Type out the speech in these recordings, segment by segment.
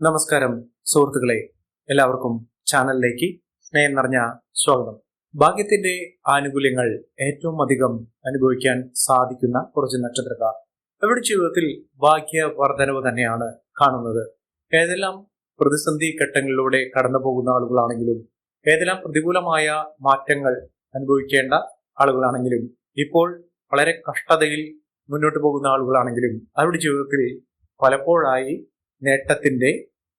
നമസ്കാരം സുഹൃത്തുക്കളെ. എല്ലാവർക്കും ചാനലിലേക്ക് സ്നേഹം നിറഞ്ഞ സ്വാഗതം. ഭാഗ്യത്തിന്റെ ആനുകൂല്യങ്ങൾ ഏറ്റവും അധികം അനുഭവിക്കാൻ സാധിക്കുന്ന കുറച്ച് നക്ഷത്രക്കാർ. അവരുടെ ജീവിതത്തിൽ ഭാഗ്യവർദ്ധനവ് തന്നെയാണ് കാണുന്നത്. ഏതെല്ലാം പ്രതിസന്ധി ഘട്ടങ്ങളിലൂടെ കടന്നു പോകുന്ന ആളുകളാണെങ്കിലും ഏതെല്ലാം പ്രതികൂലമായ മാറ്റങ്ങൾ അനുഭവിക്കേണ്ട ആളുകളാണെങ്കിലും ഇപ്പോൾ വളരെ കഷ്ടതയിൽ മുന്നോട്ട് പോകുന്ന ആളുകളാണെങ്കിലും അവരുടെ ജീവിതത്തിൽ പലപ്പോഴായി നേട്ടത്തിന്റെ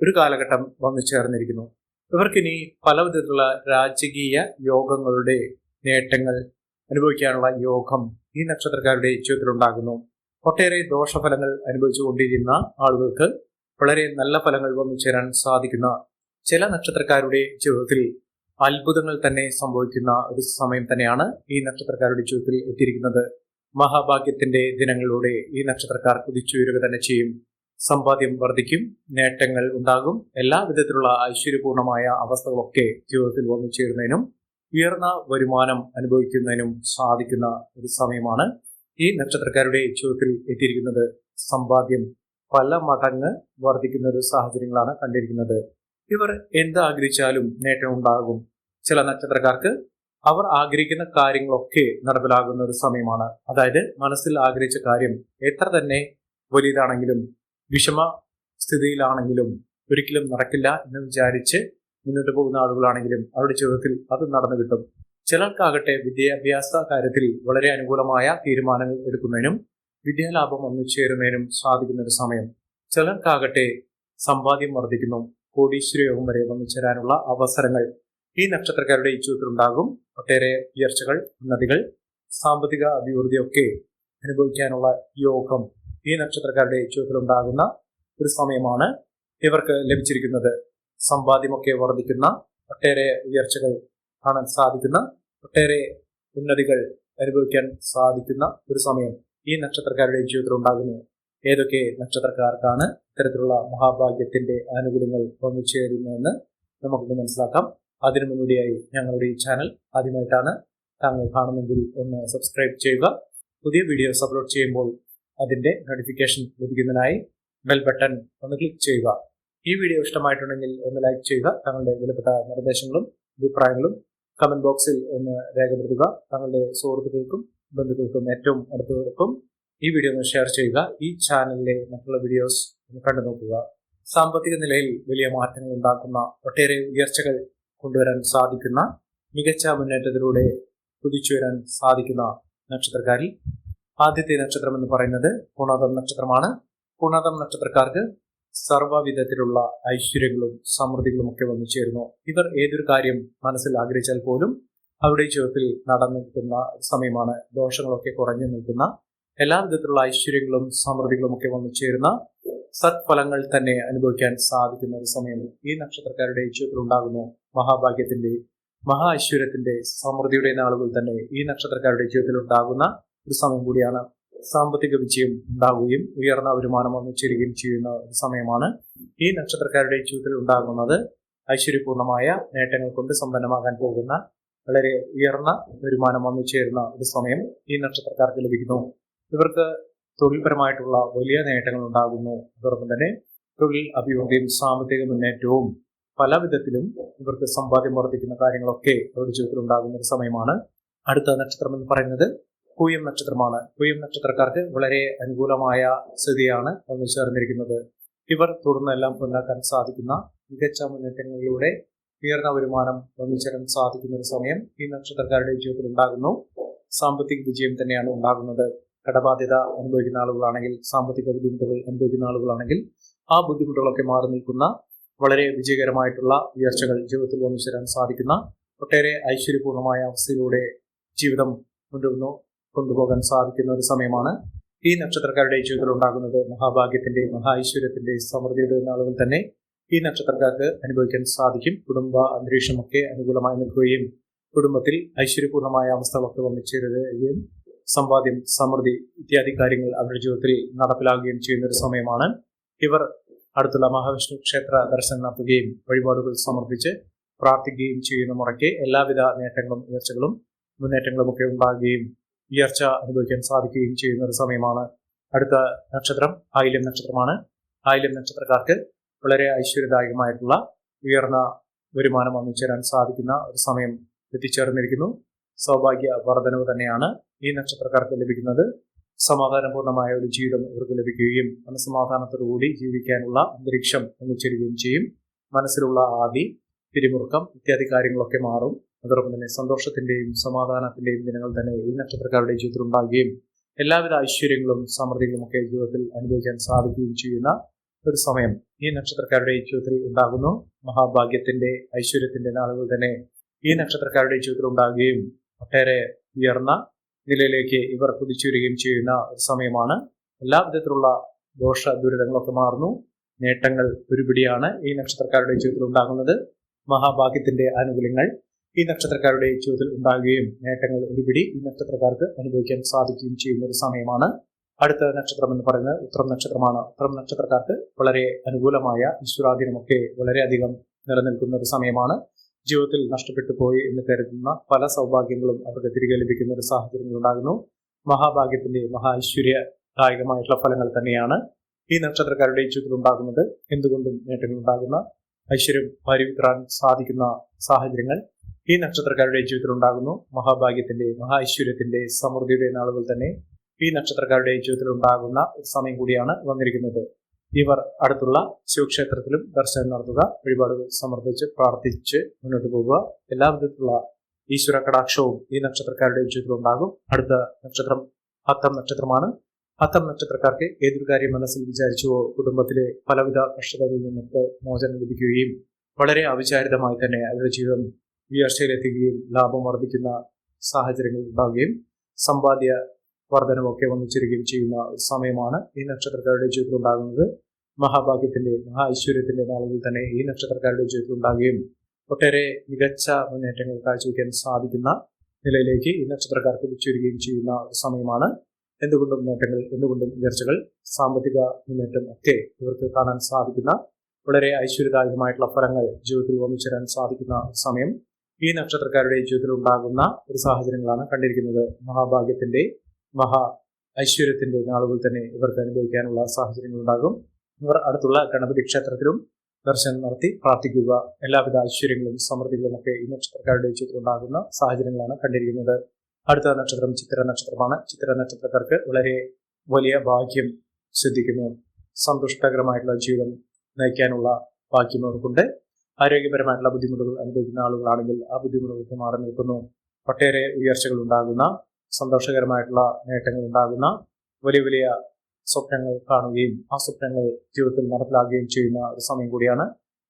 ഒരു കാലഘട്ടം വന്നു ചേർന്നിരിക്കുന്നു. ഇവർക്കിനി പല വിധത്തിലുള്ള രാജകീയ യോഗങ്ങളുടെ നേട്ടങ്ങൾ അനുഭവിക്കാനുള്ള യോഗം ഈ നക്ഷത്രക്കാരുടെ ജീവിതത്തിലുണ്ടാകുന്നു. ഒട്ടേറെ ദോഷഫലങ്ങൾ അനുഭവിച്ചുകൊണ്ടിരുന്ന ആളുകൾക്ക് വളരെ നല്ല ഫലങ്ങൾ വന്നു ചേരാൻ സാധിക്കുന്ന ചില നക്ഷത്രക്കാരുടെ ജീവിതത്തിൽ അത്ഭുതങ്ങൾ തന്നെ സംഭവിക്കുന്ന ഒരു സമയം തന്നെയാണ് ഈ നക്ഷത്രക്കാരുടെ ജീവിതത്തിൽ എത്തിയിരിക്കുന്നത്. മഹാഭാഗ്യത്തിന്റെ ദിനങ്ങളിലൂടെ ഈ നക്ഷത്രക്കാർ കുതിച്ചുയരുക തന്നെ ചെയ്യും. സമ്പാദ്യം വർദ്ധിക്കും നേട്ടങ്ങൾ ഉണ്ടാകും. എല്ലാ വിധത്തിലുള്ള ഐശ്വര്യപൂർണമായ അവസ്ഥകളൊക്കെ ജീവിതത്തിൽ വന്നു ചേരുന്നതിനും ഉയർന്ന വരുമാനം അനുഭവിക്കുന്നതിനും സാധിക്കുന്ന ഒരു സമയമാണ് ഈ നക്ഷത്രക്കാരുടെ ജീവിതത്തിൽ എത്തിയിരിക്കുന്നത്. സമ്പാദ്യം പല മടങ്ങ് വർദ്ധിക്കുന്ന ഒരു സാഹചര്യങ്ങളാണ് കണ്ടിരിക്കുന്നത്. ഇവർ എന്ത് ആഗ്രഹിച്ചാലും നേട്ടം ഉണ്ടാകും. ചില നക്ഷത്രക്കാർക്ക് അവർ ആഗ്രഹിക്കുന്ന കാര്യങ്ങളൊക്കെ നടപ്പിലാകുന്ന ഒരു സമയമാണ്. അതായത് മനസ്സിൽ ആഗ്രഹിച്ച കാര്യം എത്ര തന്നെ വലിയതാണെങ്കിലും വിഷമ സ്ഥിതിയിലാണെങ്കിലും ഒരിക്കലും നടക്കില്ല എന്ന് വിചാരിച്ച് മുന്നോട്ട് പോകുന്ന ആളുകളാണെങ്കിലും അവരുടെ ജീവിതത്തിൽ അത് നടന്നു കിട്ടും. ചിലർക്കാകട്ടെ വിദ്യാഭ്യാസ കാര്യത്തിൽ വളരെ അനുകൂലമായ തീരുമാനങ്ങൾ എടുക്കുന്നതിനും വിദ്യാലാഭം ഒന്നു ചേരുന്നതിനും സാധിക്കുന്ന ഒരു സമയം. ചിലർക്കാകട്ടെ സമ്പാദ്യം വർദ്ധിക്കുന്നു കോടീശ്വരയോഗം വരെ വന്നു ചേരാനുള്ള അവസരങ്ങൾ ഈ നക്ഷത്രക്കാരുടെ ഈ ജീവിതത്തിലുണ്ടാകും ഒട്ടേറെ ഉയർച്ചകൾ ഉന്നതികൾ സാമ്പത്തിക അഭിവൃദ്ധിയൊക്കെ അനുഭവിക്കാനുള്ള യോഗം ഈ നക്ഷത്രക്കാരുടെ ജീവിതത്തിലുണ്ടാകുന്ന ഒരു സമയമാണ് ഇവർക്ക് ലഭിച്ചിരിക്കുന്നത്. സമ്പാദ്യമൊക്കെ വർദ്ധിക്കുന്ന ഒട്ടേറെ ഉയർച്ചകൾ കാണാൻ സാധിക്കുന്ന ഒട്ടേറെ ഉന്നതികൾ അനുഭവിക്കാൻ സാധിക്കുന്ന ഒരു സമയം ഈ നക്ഷത്രക്കാരുടെ ജീവിതത്തിൽ ഉണ്ടാകുന്നു ഏതൊക്കെ നക്ഷത്രക്കാർക്കാണ് ഇത്തരത്തിലുള്ള മഹാഭാഗ്യത്തിന്റെ ആനുകൂല്യങ്ങൾ വന്നു ചേരുന്നതെന്ന് നമുക്കൊന്ന് മനസ്സിലാക്കാം. അതിനു മുന്നോടിയായി ഞങ്ങളുടെ ഈ ചാനൽ ആദ്യമായിട്ടാണ് താങ്കൾ കാണുന്നെങ്കിൽ ഒന്ന് സബ്സ്ക്രൈബ് ചെയ്യുക. പുതിയ വീഡിയോസ് അപ്ലോഡ് ചെയ്യുമ്പോൾ അതിന്റെ നോട്ടിഫിക്കേഷൻ ലഭിക്കുന്നതിനായി ബെൽ ബട്ടൺ ഒന്ന് ക്ലിക്ക് ചെയ്യുക. ഈ വീഡിയോ ഇഷ്ടമായിട്ടുണ്ടെങ്കിൽ ഒന്ന് ലൈക്ക് ചെയ്യുക. തങ്ങളുടെ വിലപ്പെട്ട നിർദ്ദേശങ്ങളും അഭിപ്രായങ്ങളും കമന്റ് ബോക്സിൽ ഒന്ന് രേഖപ്പെടുത്തുക. തങ്ങളുടെ സുഹൃത്തുക്കൾക്കും ബന്ധുക്കൾക്കും ഏറ്റവും അടുത്തവർക്കും ഈ വീഡിയോ ഒന്ന് ഷെയർ ചെയ്യുക. ഈ ചാനലിലെ മറ്റുള്ള വീഡിയോസ് ഒന്ന് കണ്ടു നോക്കുക. സാമ്പത്തിക നിലയിൽ വലിയ മാറ്റങ്ങൾ ഉണ്ടാക്കുന്ന ഒട്ടേറെ ഉയർച്ചകൾ കൊണ്ടുവരാൻ സാധിക്കുന്ന മികച്ച മുന്നേറ്റത്തിലൂടെ കുതിച്ചുയരാൻ സാധിക്കുന്ന നക്ഷത്രക്കാരിൽ ആദ്യത്തെ നക്ഷത്രം എന്ന് പറയുന്നത് പുണതം നക്ഷത്രമാണ്. പുണതം നക്ഷത്രക്കാർക്ക് സർവവിധത്തിലുള്ള ഐശ്വര്യങ്ങളും സമൃദ്ധികളും ഒക്കെ വന്നു ചേരുന്നു. ഇവർ ഏതൊരു കാര്യം മനസ്സിൽ ആഗ്രഹിച്ചാൽ പോലും അവരുടെ ജീവിതത്തിൽ നടന്നു നിൽക്കുന്ന സമയമാണ്. ദോഷങ്ങളൊക്കെ കുറഞ്ഞു നിൽക്കുന്ന എല്ലാ വിധത്തിലുള്ള ഐശ്വര്യങ്ങളും സമൃദ്ധികളും ഒക്കെ വന്നു ചേരുന്ന സത്ഫലങ്ങൾ തന്നെ അനുഭവിക്കാൻ സാധിക്കുന്ന ഒരു സമയം ഈ നക്ഷത്രക്കാരുടെ ജീവിതത്തിൽ ഉണ്ടാകുന്നു മഹാഭാഗ്യത്തിന്റെ മഹാ ഐശ്വര്യത്തിന്റെ സമൃദ്ധിയുടെ നാളുകൾ തന്നെ ഈ നക്ഷത്രക്കാരുടെ ജീവിതത്തിൽ ഉണ്ടാകുന്ന ഒരു സമയം കൂടിയാണ് സാമ്പത്തിക വിജയം ഉണ്ടാവുകയും ഉയർന്ന വരുമാനം വന്നു ചേരുകയും ചെയ്യുന്ന ഒരു സമയമാണ് ഈ നക്ഷത്രക്കാരുടെ ജീവിതത്തിൽ ഉണ്ടാകുന്നത്. ഐശ്വര്യപൂർണമായ നേട്ടങ്ങൾ കൊണ്ട് സമ്പന്നമാകാൻ പോകുന്ന വളരെ ഉയർന്ന വരുമാനം വന്നു ചേരുന്ന ഒരു സമയം ഈ നക്ഷത്രക്കാർക്ക് ലഭിക്കുന്നു. ഇവർക്ക് തൊഴിൽപരമായിട്ടുള്ള വലിയ നേട്ടങ്ങൾ ഉണ്ടാകുന്നു. അതോടൊപ്പം തന്നെ തൊഴിൽ അഭിവൃദ്ധിയും സാമ്പത്തിക മുന്നേറ്റവും പല വിധത്തിലും ഇവർക്ക് സമ്പാദ്യം വർദ്ധിക്കുന്ന കാര്യങ്ങളൊക്കെ അവരുടെ ജീവിതത്തിൽ ഉണ്ടാകുന്ന ഒരു സമയമാണ്. അടുത്ത നക്ഷത്രം എന്ന് പറയുന്നത് പൂയം നക്ഷത്രമാണ്. പൂയം നക്ഷത്രക്കാർക്ക് വളരെ അനുകൂലമായ സ്ഥിതിയാണ് വന്നു ചേർന്നിരിക്കുന്നത് ഇവർ തുടർന്നെല്ലാം ഉണ്ടാക്കാൻ സാധിക്കുന്ന മികച്ച മുന്നേറ്റങ്ങളിലൂടെ ഉയർന്ന വരുമാനം വന്നു ചേരാൻ സാധിക്കുന്ന ഒരു സമയം ഈ നക്ഷത്രക്കാരുടെ ജീവിതത്തിൽ ഉണ്ടാകുന്നു. സാമ്പത്തിക വിജയം തന്നെയാണ് ഉണ്ടാകുന്നത്. കടബാധ്യത അനുഭവിക്കുന്ന ആളുകളാണെങ്കിൽ സാമ്പത്തിക ബുദ്ധിമുട്ടുകൾ അനുഭവിക്കുന്ന ആളുകളാണെങ്കിൽ ആ ബുദ്ധിമുട്ടുകളൊക്കെ മാറി നിൽക്കുന്ന വളരെ വിജയകരമായിട്ടുള്ള ഉയർച്ചകൾ ജീവിതത്തിൽ വന്നു ചേരാൻ സാധിക്കുന്ന ഒട്ടേറെ ഐശ്വര്യപൂർണമായ അവസ്ഥയിലൂടെ ജീവിതം മുന്നോട്ട് കൊണ്ടുപോകാൻ സാധിക്കുന്ന ഒരു സമയമാണ് ഈ നക്ഷത്രക്കാരുടെ ജീവിതത്തിൽ ഉണ്ടാകുന്നത്. മഹാഭാഗ്യത്തിന്റെ മഹാഐശ്വര്യത്തിന്റെ സമൃദ്ധിയുടെ നാളുകൾ തന്നെ ഈ നക്ഷത്രക്കാർക്ക് അനുഭവിക്കാൻ സാധിക്കും. കുടുംബ അന്തരീക്ഷമൊക്കെ അനുകൂലമായി നിൽക്കുകയും കുടുംബത്തിൽ ഐശ്വര്യപൂർണമായ അവസ്ഥകളൊക്കെ വന്നിച്ചേരുകയും ചേരുകയും സമ്പാദ്യം സമൃദ്ധി ഇത്യാദി കാര്യങ്ങൾ അവരുടെ ജീവിതത്തിൽ നടപ്പിലാകുകയും ചെയ്യുന്ന ഒരു സമയമാണ്. ഇവർ അടുത്തുള്ള മഹാവിഷ്ണു ക്ഷേത്ര ദർശനം നടത്തുകയും വഴിപാടുകൾ സമർപ്പിച്ച് പ്രാർത്ഥിക്കുകയും ചെയ്യുന്ന മുറയ്ക്ക് എല്ലാവിധ നേട്ടങ്ങളും ഉയർച്ചകളും മുന്നേറ്റങ്ങളും ഒക്കെ ഉണ്ടാകുകയും ഉയർച്ച അനുഭവിക്കാൻ സാധിക്കുകയും ചെയ്യുന്ന ഒരു സമയമാണ്. അടുത്ത നക്ഷത്രം ആയില്യം നക്ഷത്രമാണ്. ആയില്യം നക്ഷത്രക്കാർക്ക് വളരെ ഐശ്വര്യദായകമായിട്ടുള്ള ഉയർന്ന വരുമാനം വന്നു ചേരാൻ സാധിക്കുന്ന ഒരു സമയം എത്തിച്ചേർന്നിരിക്കുന്നു. സൗഭാഗ്യ വർധനവ് തന്നെയാണ് ഈ നക്ഷത്രക്കാർക്ക് ലഭിക്കുന്നത്. സമാധാനപൂർണമായ ഒരു ജീവിതം ഇവർക്ക് ലഭിക്കുകയും മനസ്സമാധാനത്തോടുകൂടി ജീവിക്കാനുള്ള അന്തരീക്ഷം ഒന്നിച്ചേരുകയും ചെയ്യും. മനസ്സിലുള്ള ആദി പിരിമുറുക്കം ഇത്യാദി കാര്യങ്ങളൊക്കെ മാറും. അതോടൊപ്പം തന്നെ സന്തോഷത്തിന്റെയും സമാധാനത്തിന്റെയും ദിനങ്ങൾ തന്നെ ഈ നക്ഷത്രക്കാരുടെ ജീവിതത്തിൽ ഉണ്ടാകുകയും എല്ലാവിധ ഐശ്വര്യങ്ങളും സമൃദ്ധികളും ഒക്കെ ജീവിതത്തിൽ അനുഭവിക്കാൻ സാധിക്കുകയും ചെയ്യുന്ന ഒരു സമയം ഈ നക്ഷത്രക്കാരുടെ ജീവിതത്തിൽ ഉണ്ടാകുന്നു. മഹാഭാഗ്യത്തിന്റെ ഐശ്വര്യത്തിന്റെ നാളുകൾ തന്നെ ഈ നക്ഷത്രക്കാരുടെ ജീവിതത്തിൽ ഉണ്ടാകുകയും ഒട്ടേറെ ഉയർന്ന നിലയിലേക്ക് ഇവർ കുതിച്ചുവരികയും ചെയ്യുന്ന ഒരു സമയമാണ്. എല്ലാ വിധത്തിലുള്ള ദോഷ ദുരിതങ്ങളൊക്കെ മാറുന്നു. നേട്ടങ്ങൾ ഒരുപിടിയാണ് ഈ നക്ഷത്രക്കാരുടെ ജീവിതത്തിൽ ഉണ്ടാകുന്നത്. മഹാഭാഗ്യത്തിന്റെ ആനുകൂല്യങ്ങൾ ഈ നക്ഷത്രക്കാരുടെ ജീവിതത്തിൽ ഉണ്ടാകുകയും നേട്ടങ്ങൾ ഒരുപിടി ഈ നക്ഷത്രക്കാർക്ക് അനുഭവിക്കാൻ സാധിക്കുകയും ചെയ്യുന്ന ഒരു സമയമാണ്. അടുത്ത നക്ഷത്രം എന്ന് പറയുന്നത് ഉത്തരം നക്ഷത്രമാണ്. ഉത്തരം നക്ഷത്രക്കാർക്ക് വളരെ അനുകൂലമായ ഈശ്വരാധീനമൊക്കെ വളരെയധികം നിലനിൽക്കുന്ന ഒരു സമയമാണ്. ജീവിതത്തിൽ നഷ്ടപ്പെട്ടു പോയി എന്ന് കരുതുന്ന പല സൗഭാഗ്യങ്ങളും അവർക്ക് തിരികെ ലഭിക്കുന്ന ഒരു സാഹചര്യങ്ങൾ ഉണ്ടാകുന്നു. മഹാഭാഗ്യത്തിന്റെ മഹാ ഐശ്വര്യദായകമായിട്ടുള്ള ഫലങ്ങൾ തന്നെയാണ് ഈ നക്ഷത്രക്കാരുടെ ജീവിതത്തിൽ ഉണ്ടാകുന്നത്. എന്തുകൊണ്ടും നേട്ടങ്ങൾ ഉണ്ടാകുന്ന ഐശ്വര്യം പരിവിത്രാൻ സാധിക്കുന്ന സാഹചര്യങ്ങൾ ഈ നക്ഷത്രക്കാരുടെ ജീവിതത്തിൽ ഉണ്ടാകുന്നു. മഹാഭാഗ്യത്തിന്റെ മഹാ ഐശ്വര്യത്തിന്റെ സമൃദ്ധിയുടെ നാളുകൾ തന്നെ ഈ നക്ഷത്രക്കാരുടെ ജീവിതത്തിൽ ഉണ്ടാകുന്ന ഒരു സമയം കൂടിയാണ് വന്നിരിക്കുന്നത്. ഇവർ അടുത്തുള്ള ശിവക്ഷേത്രത്തിലും ദർശനം നടത്തുക വഴിപാടുകൾ സമർപ്പിച്ച് പ്രാർത്ഥിച്ച് മുന്നോട്ട് പോകുക എല്ലാവിധത്തിലുള്ള ഈശ്വര കടാക്ഷവും ഈ നക്ഷത്രക്കാരുടെ ജീവിതത്തിൽ ഉണ്ടാകും. അടുത്ത നക്ഷത്രം അത്തം നക്ഷത്രമാണ്. അത്തം നക്ഷത്രക്കാർക്ക് ഏതൊരു കാര്യം മനസ്സിൽ വിചാരിച്ചുവോ കുടുംബത്തിലെ പലവിധ കഷ്ടതകളിൽ നിന്നൊക്കെ മോചനം ലഭിക്കുകയും വളരെ അവിചാരിതമായി തന്നെ അവരുടെ ജീവിതം ഉയർച്ചയിലെത്തുകയും ലാഭം വർദ്ധിക്കുന്ന സാഹചര്യങ്ങൾ ഉണ്ടാവുകയും സമ്പാദ്യ വർധനമൊക്കെ വന്നിച്ചിരിക്കുകയും ചെയ്യുന്ന സമയമാണ് ഈ നക്ഷത്രക്കാരുടെ ജീവിതത്തിൽ ഉണ്ടാകുന്നത്. മഹാഭാഗ്യത്തിന്റെ മഹാ ഐശ്വര്യത്തിന്റെ നാളുകൾ തന്നെ ഈ നക്ഷത്രക്കാരുടെ ജീവിതത്തിൽ ഉണ്ടാകുകയും ഒട്ടേറെ മികച്ച മുന്നേറ്റങ്ങൾ കാഴ്ചവെക്കാൻ സാധിക്കുന്ന നിലയിലേക്ക് ഈ നക്ഷത്രക്കാർ കുതിച്ചുവരികയും ചെയ്യുന്ന സമയമാണ്. എന്തുകൊണ്ടും നേട്ടങ്ങൾ എന്തുകൊണ്ടും ഉയർച്ചകൾ സാമ്പത്തിക മുന്നേറ്റം ഒക്കെ ഇവർക്ക് കാണാൻ സാധിക്കുന്ന വളരെ ഐശ്വര്യദായകമായിട്ടുള്ള ഫലങ്ങൾ ജീവിതത്തിൽ വന്നു ചേരാൻ സാധിക്കുന്ന സമയം. ഈ നക്ഷത്രക്കാരുടെ ജീവിതത്തിൽ ഉണ്ടാകുന്ന ഒരു സാഹചര്യങ്ങളാണ് കണ്ടിരിക്കുന്നത്. മഹാഭാഗ്യത്തിന്റെ മഹാ ഐശ്വര്യത്തിന്റെ നാളുകൾ തന്നെ ഇവർക്ക് അനുഭവിക്കാനുള്ള സാഹചര്യങ്ങൾ ഉണ്ടാകും ഇവർ അടുത്തുള്ള ഗണപതി ക്ഷേത്രത്തിലും ദർശനം നടത്തി പ്രാർത്ഥിക്കുക. എല്ലാവിധ ഐശ്വര്യങ്ങളും സമൃദ്ധികളും ഒക്കെ ഈ നക്ഷത്രക്കാരുടെ ജീവിതത്തിൽ ഉണ്ടാകുന്ന സാഹചര്യങ്ങളാണ് കണ്ടിരിക്കുന്നത്. അടുത്ത നക്ഷത്രം ചിത്ര നക്ഷത്രമാണ്. ചിത്ര നക്ഷത്രക്കാർക്ക് വളരെ വലിയ ഭാഗ്യം സിദ്ധിക്കുന്നു. സന്തുഷ്ടകരമായിട്ടുള്ള ജീവിതം നയിക്കാനുള്ള ഭാഗ്യം അവർക്കുണ്ട്. ആരോഗ്യപരമായിട്ടുള്ള ബുദ്ധിമുട്ടുകൾ അനുഭവിക്കുന്ന ആളുകളാണെങ്കിൽ ആ ബുദ്ധിമുട്ടുകൾക്ക് മാറി നിൽക്കുന്നു. ഒട്ടേറെ ഉയർച്ചകൾ ഉണ്ടാകുന്ന സന്തോഷകരമായിട്ടുള്ള നേട്ടങ്ങൾ ഉണ്ടാകുന്ന വലിയ വലിയ സ്വപ്നങ്ങൾ കാണുകയും ആ സ്വപ്നങ്ങൾ ജീവിതത്തിൽ നടപ്പിലാക്കുകയും ചെയ്യുന്ന ഒരു സമയം കൂടിയാണ്.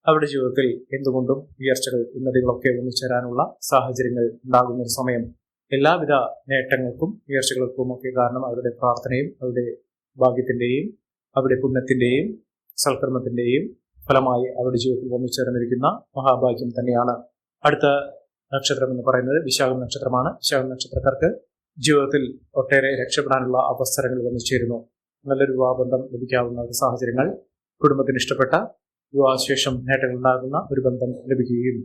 അവരുടെ ജീവിതത്തിൽ എന്തുകൊണ്ടും ഉയർച്ചകൾ ഉന്നതികളൊക്കെ ഒന്നിച്ചേരാനുള്ള സാഹചര്യങ്ങൾ ഉണ്ടാകുന്ന ഒരു സമയം. എല്ലാവിധ നേട്ടങ്ങൾക്കും ഉയർച്ചകൾക്കും ഒക്കെ കാരണം അവരുടെ പ്രാർത്ഥനയും അവരുടെ ഭാഗ്യത്തിന്റെയും അവരുടെ പുണ്യത്തിന്റെയും സൽക്കർമ്മത്തിന്റെയും ഫലമായി അവരുടെ ജീവിതത്തിൽ വന്നിച്ചേർന്നിരിക്കുന്ന മഹാഭാഗ്യം തന്നെയാണ്. അടുത്ത നക്ഷത്രം എന്ന് പറയുന്നത് വിശാഖം നക്ഷത്രമാണ്. വിശാഖം നക്ഷത്രക്കാർക്ക് ജീവിതത്തിൽ ഒട്ടേറെ രക്ഷപ്പെടാനുള്ള അവസരങ്ങൾ വന്നു ചേരുന്നു. നല്ലൊരു വിവാഹബന്ധം ലഭിക്കാവുന്ന ഒരു സാഹചര്യങ്ങൾ കുടുംബത്തിന് ഇഷ്ടപ്പെട്ട വിവാഹശേഷം നേട്ടങ്ങൾ ഉണ്ടാകുന്ന ഒരു ബന്ധം ലഭിക്കുകയും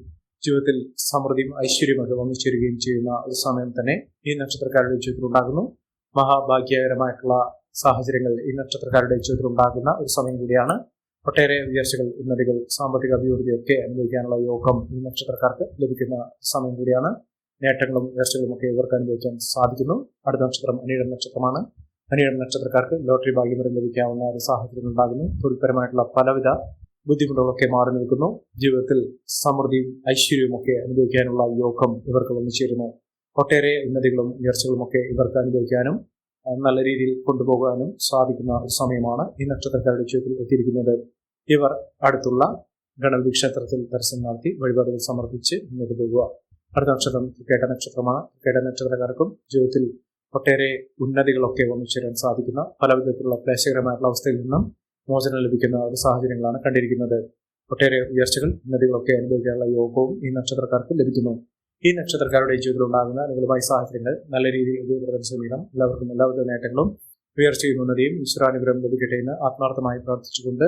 ജീവിതത്തിൽ സമൃദ്ധിയും ഐശ്വര്യമൊക്കെ വന്നു ചേരുകയും ചെയ്യുന്ന ഒരു സമയം തന്നെ ഈ നക്ഷത്രക്കാരുടെ ജീവിതത്തിൽ ഉണ്ടാകുന്നു. മഹാഭാഗ്യകരമായിട്ടുള്ള സാഹചര്യങ്ങൾ ഈ നക്ഷത്രക്കാരുടെ ജീവിതത്തിൽ ഉണ്ടാകുന്ന ഒരു സമയം കൂടിയാണ് ഒട്ടേറെ ഉയർച്ചകൾ ഉന്നതികൾ സാമ്പത്തിക അഭിവൃദ്ധിയൊക്കെ അനുഭവിക്കാനുള്ള യോഗം ഈ നക്ഷത്രക്കാർക്ക് ലഭിക്കുന്ന സമയം കൂടിയാണ്. നേട്ടങ്ങളും ഉയർച്ചകളും ഒക്കെ ഇവർക്ക് അനുഭവിക്കാൻ സാധിക്കുന്നു. അടുത്ത നക്ഷത്രം അനിഴം നക്ഷത്രമാണ്. അനിഴം നക്ഷത്രക്കാർക്ക് ലോട്ടറി ഭാഗ്യം ലഭിക്കാവുന്ന ഒരു സാഹചര്യം ഉണ്ടാകുന്നു. തൊഴിൽപരമായിട്ടുള്ള പലവിധ ബുദ്ധിമുട്ടുകളൊക്കെ മാറി നിൽക്കുന്നു. ജീവിതത്തിൽ സമൃദ്ധിയും ഐശ്വര്യവും ഒക്കെ അനുഭവിക്കാനുള്ള യോഗം ഇവർക്ക് വന്നു ചേരുന്നു. ഒട്ടേറെ ഉന്നതികളും ഉയർച്ചകളും ഒക്കെ ഇവർക്ക് അനുഭവിക്കാനും നല്ല രീതിയിൽ കൊണ്ടുപോകാനും സാധിക്കുന്ന ഒരു സമയമാണ് ഈ നക്ഷത്രക്കാരുടെ ജീവിതത്തിൽ എത്തിയിരിക്കുന്നത്. ഇവർ അടുത്തുള്ള ഗണപതി ക്ഷേത്രത്തിൽ ദർശനം നടത്തി വഴിപാടുകൾ സമർപ്പിച്ച് മുന്നോട്ട് പോകുക. അടുത്ത നക്ഷത്രം കേട്ട നക്ഷത്രമാണ്. കേട്ട നക്ഷത്രക്കാർക്കും ജീവിതത്തിൽ ഒട്ടേറെ ഉന്നതികളൊക്കെ ഒന്നിച്ചേരാൻ ചേരാൻ സാധിക്കുന്ന പല വിധത്തിലുള്ള ക്ലേശകരമായിട്ടുള്ള അവസ്ഥയിൽ നിന്നും മോചനം ലഭിക്കുന്ന ഒരു സാഹചര്യങ്ങളാണ് കണ്ടിരിക്കുന്നത്. ഒട്ടേറെ ഉയർച്ചകൾ ഉന്നതികളൊക്കെ അനുഭവിക്കാനുള്ള യോഗവും ഈ നക്ഷത്രക്കാർക്ക് ലഭിക്കുന്നു. ഈ നക്ഷത്രക്കാരുടെ ജീവിതത്തിൽ ഉണ്ടാകുന്ന അനുകൂലമായ സാഹചര്യങ്ങൾ നല്ല രീതിയിൽ ഉപയോഗപ്പെടുത്താൻ ശ്രമിക്കണം എല്ലാവർക്കും എല്ലാവിധ നേട്ടങ്ങളും ഉയർച്ചയും ഉന്നതിയും ഈശ്വരാനുഗ്രഹം ലഭിക്കട്ടെ എന്ന് ആത്മാർത്ഥമായി പ്രാർത്ഥിച്ചുകൊണ്ട്